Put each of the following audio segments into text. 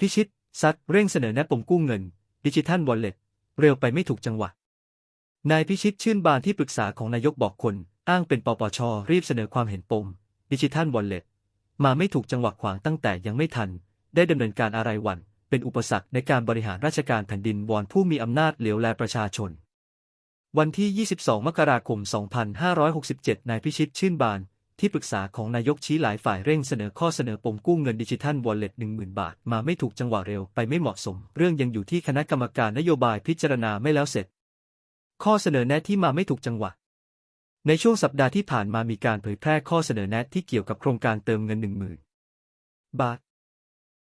พิชิต ซัดเร่งเสนอแนะปมกู้เงิน ดิจิทัลวอลเล็ตเร็วไปไม่ถูกจังหวะ นายพิชิตชื่นบานที่ปรึกษาของนายกบอกคน อ้างเป็นปปช รีบเสนอความเห็นปม ดิจิทัลวอลเล็ตมาไม่ถูกจังหวะขวางตั้งแต่ยังไม่ทัน ได้ดำเนินการอะไรวัน เป็นอุปสรรคในการบริหารราชการแผ่นดินวอนผู้มีอำนาจเหลียวแลประชาชน วันที่ 22 มกราคม 2567 นายพิชิตชื่นบาน ที่ปรึกษาของนายกชี้หลายฝ่ายเร่งเสนอข้อเสนอปมกู้เงินดิจิทัลวอลเล็ต10,000บาท มาไม่ถูกจังหวะเร็วไปไม่เหมาะสม เรื่องยังอยู่ที่คณะกรรมการนโยบายพิจารณาไม่แล้วเสร็จ ข้อเสนอแนะที่มาไม่ถูกจังหวะในช่วงสัปดาห์ที่ผ่านมามีการเผยแพร่ข้อเสนอแนะที่เกี่ยวกับโครงการเติมเงิน10,000บาท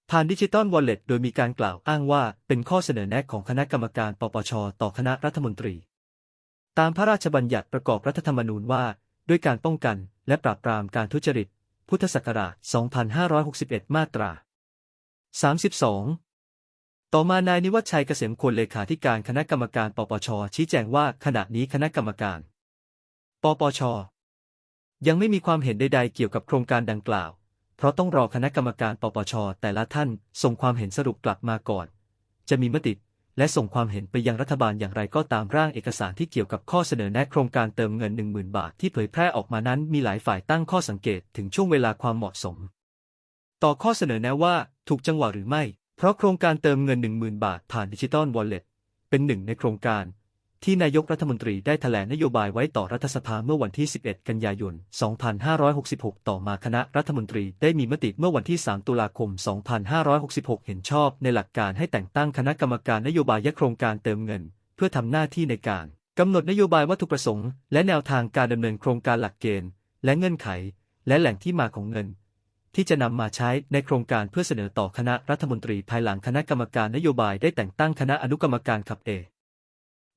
ผ่านดิจิตอลวอลเล็ตโดยมีการกล่าวอ้างว่าเป็นข้อเสนอแนะของคณะกรรมการปปช ต่อคณะรัฐมนตรี ตามพระราชบัญญัติประกอบรัฐธรรมนูญว่า ด้วยการป้องกันและปราบปรามการทุจริต พุทธศักราช 2561 มาตรา 32ต่อมานายนิวัฒชัยเกษมควรเลขาธิการคณะกรรมการปปช ชี้แจงว่าขณะนี้คณะกรรมการ ปปช ยังไม่มีความเห็นใด ๆ เกี่ยวกับโครงการดังกล่าว เพราะต้องรอคณะกรรมการปปช แต่ละท่านส่งความเห็นสรุปกลับมาก่อน จะมีมติ และส่งความเห็นไปยังรัฐบาลอย่างไรก็ตามร่างเอกสารที่เกี่ยวกับข้อเสนอแนะโครงการเติมเงิน 10,000 บาทที่เผยแพร่ออกมานั้นมีหลายฝ่ายตั้งข้อสังเกตถึงช่วงเวลาความเหมาะสม ต่อข้อเสนอแนะว่าถูกจังหวะหรือไม่ เพราะโครงการเติมเงิน 10,000 บาทผ่านดิจิตอลวอลเล็ตเป็นหนึ่งในโครงการ ที่นายกรัฐมนตรีได้แถลงนโยบายไว้ต่อรัฐสภาเมื่อวันที่ 11 กันยายน 2566 ต่อมาคณะรัฐมนตรีได้มีมติเมื่อวันที่ 3 ตุลาคม 2566 เห็นชอบในหลักการให้แต่งตั้งคณะกรรมการนโยบายโครงการเติมเงิน เพื่อทำหน้าที่ในการกำหนดนโยบายวัตถุประสงค์ และแนวทางการดำเนินโครงการหลักเกณฑ์ และเงื่อนไข และแหล่งที่มาของเงิน ที่จะนำมาใช้ในโครงการเพื่อเสนอต่อคณะรัฐมนตรีภายหลังคณะกรรมการนโยบายได้แต่งตั้งคณะอนุกรรมการขับเอ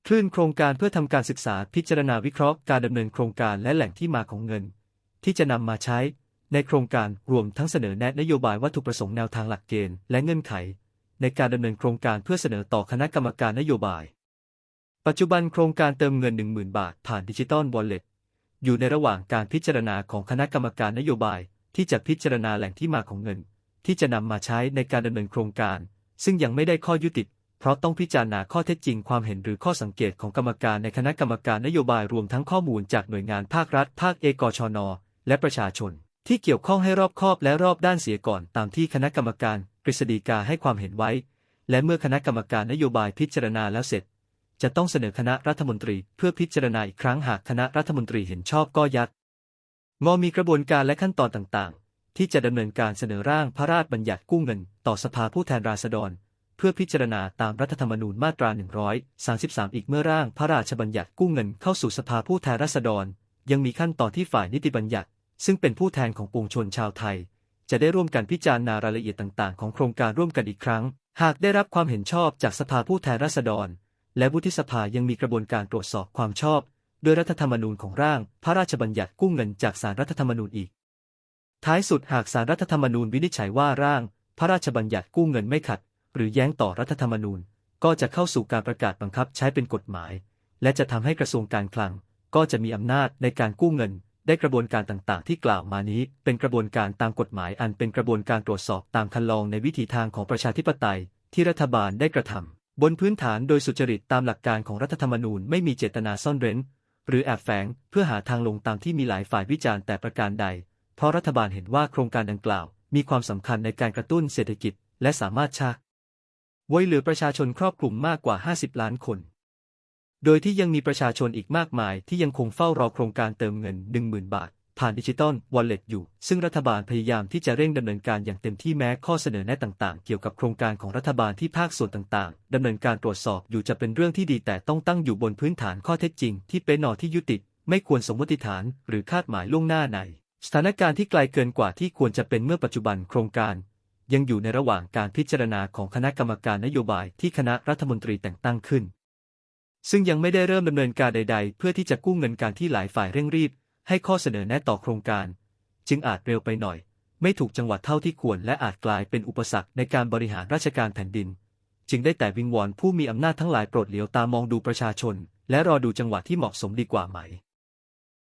คลื่นโครงการเพื่อทำการศึกษาพิจารณาวิเคราะห์การดำเนินโครงการและแหล่งที่มาของเงิน ที่จะนำมาใช้ในโครงการรวมทั้งเสนอแนะนโยบายวัตถุประสงค์แนวทางหลักเกณฑ์และเงื่อนไข ในการดำเนินโครงการเพื่อเสนอต่อคณะกรรมการนโยบาย ปัจจุบันโครงการเติมเงิน 10,000 บาทผ่านดิจิตอลวอลเล็ตอยู่ในระหว่างการพิจารณาของคณะกรรมการนโยบาย ที่จะพิจารณาแหล่งที่มาของเงิน ที่จะนำมาใช้ในการดำเนินโครงการ ซึ่งยังไม่ได้ข้อยุติ เพราะต้องพิจารณาข้อเท็จจริงความเห็นหรือข้อสังเกตของกรรมการในคณะกรรมการนโยบายรวมทั้งข้อมูลจากหน่วยงานภาครัฐ ภาคเอกชน และประชาชน ที่เกี่ยวข้องให้รอบคอบและรอบด้านเสียก่อนตามที่คณะกรรมการกฤษฎีกาให้ความเห็นไว้ และเมื่อคณะกรรมการนโยบายพิจารณาแล้วเสร็จ จะต้องเสนอคณะรัฐมนตรีเพื่อพิจารณาอีกครั้งหากคณะรัฐมนตรีเห็นชอบก็ยัดงอมีกระบวนการและขั้นตอนต่างๆ ที่จะดำเนินการเสนอร่างพระราชบัญญัติกู้เงิน ต่อสภาผู้แทนราษฎร เพื่อพิจารณาตามรัฐธรรมนูญมาตรา 133 อีกเมื่อร่างพระราชบัญญัติกู้เงินเข้าสู่สภาผู้แทนราษฎร ยังมีขั้นตอนที่ฝ่ายนิติบัญญัติ ซึ่งเป็นผู้แทนของปวงชนชาวไทย จะได้ร่วมกันพิจารณารายละเอียดต่างๆ ของโครงการร่วมกันอีกครั้ง หากได้รับความเห็นชอบจากสภาผู้แทนราษฎร และวุฒิสภายังมีกระบวนการตรวจสอบความชอบโดยรัฐธรรมนูญของร่าง พระราชบัญญัติกู้เงินจากศาลรัฐธรรมนูญอีก ท้ายสุดหากศาลรัฐธรรมนูญวินิจฉัยว่าร่าง พระราชบัญญัติกู้เงินไม่ขัด หรือแย้งต่อรัฐธรรมนูญ ก็จะเข้าสู่การประกาศบังคับใช้เป็นกฎหมาย และจะทำให้กระทรวงการคลัง ก็จะมีอำนาจในการกู้เงิน ได้กระบวนการต่างๆ ที่กล่าวมานี้ เป็นกระบวนการตามกฎหมายอันเป็นกระบวนการตรวจสอบตามคันลองในวิถีทางของประชาธิปไตย ที่รัฐบาลได้กระทำบนพื้นฐานโดยสุจริตตามหลักการของรัฐธรรมนูญไม่มีเจตนาซ่อนเร้น หรือแอบแฝงเพื่อหาทางลงตามที่มีหลายฝ่ายวิจารณ์แต่ประการใด เพราะรัฐบาลเห็นว่าโครงการดังกล่าว มีความสำคัญในการกระตุ้นเศรษฐกิจ และสามารถชัก ไว้เหลือประชาชนครอบคลุมมากกว่า 50 ล้านคน โดยที่ยังมีประชาชนอีกมากมายที่ยังคงเฝ้ารอโครงการเติมเงิน 10,000 บาท ผ่านดิจิตอลวอลเล็ตอยู่ ซึ่งรัฐบาลพยายามที่จะเร่งดำเนินการอย่างเต็มที่แม้ข้อเสนอแนะต่างๆ เกี่ยวกับโครงการของรัฐบาลที่ภาคส่วนต่างๆดำเนินการตรวจสอบอยู่จะเป็นเรื่องที่ดีแต่ต้องตั้งอยู่บนพื้นฐานข้อเท็จจริง ที่เป็นหนอที่ยุติ ไม่ควรสมมติฐานหรือคาดหมายล่วงหน้าในสถานการณ์ที่ไกลเกินกว่าที่ควรจะเป็นเมื่อปัจจุบันโครงการ ยังอยู่ในระหว่างการพิจารณาของคณะกรรมการนโยบายที่คณะรัฐมนตรีแต่งตั้งขึ้น ซึ่งยังไม่ได้เริ่มดำเนินการใด ๆ เพื่อที่จะกู้เงินการที่หลายฝ่ายเร่งรีบ ให้ข้อเสนอแนะต่อโครงการ จึงอาจเร็วไปหน่อย ไม่ถูกจังหวัดเท่าที่ควร และอาจกลายเป็นอุปสรรคในการบริหารราชการแผ่นดิน จึงได้แต่วิงวอนผู้มีอำนาจทั้งหลายโปรดเหลียวตามองดูประชาชน และรอดูจังหวะที่เหมาะสมดีกว่าไหม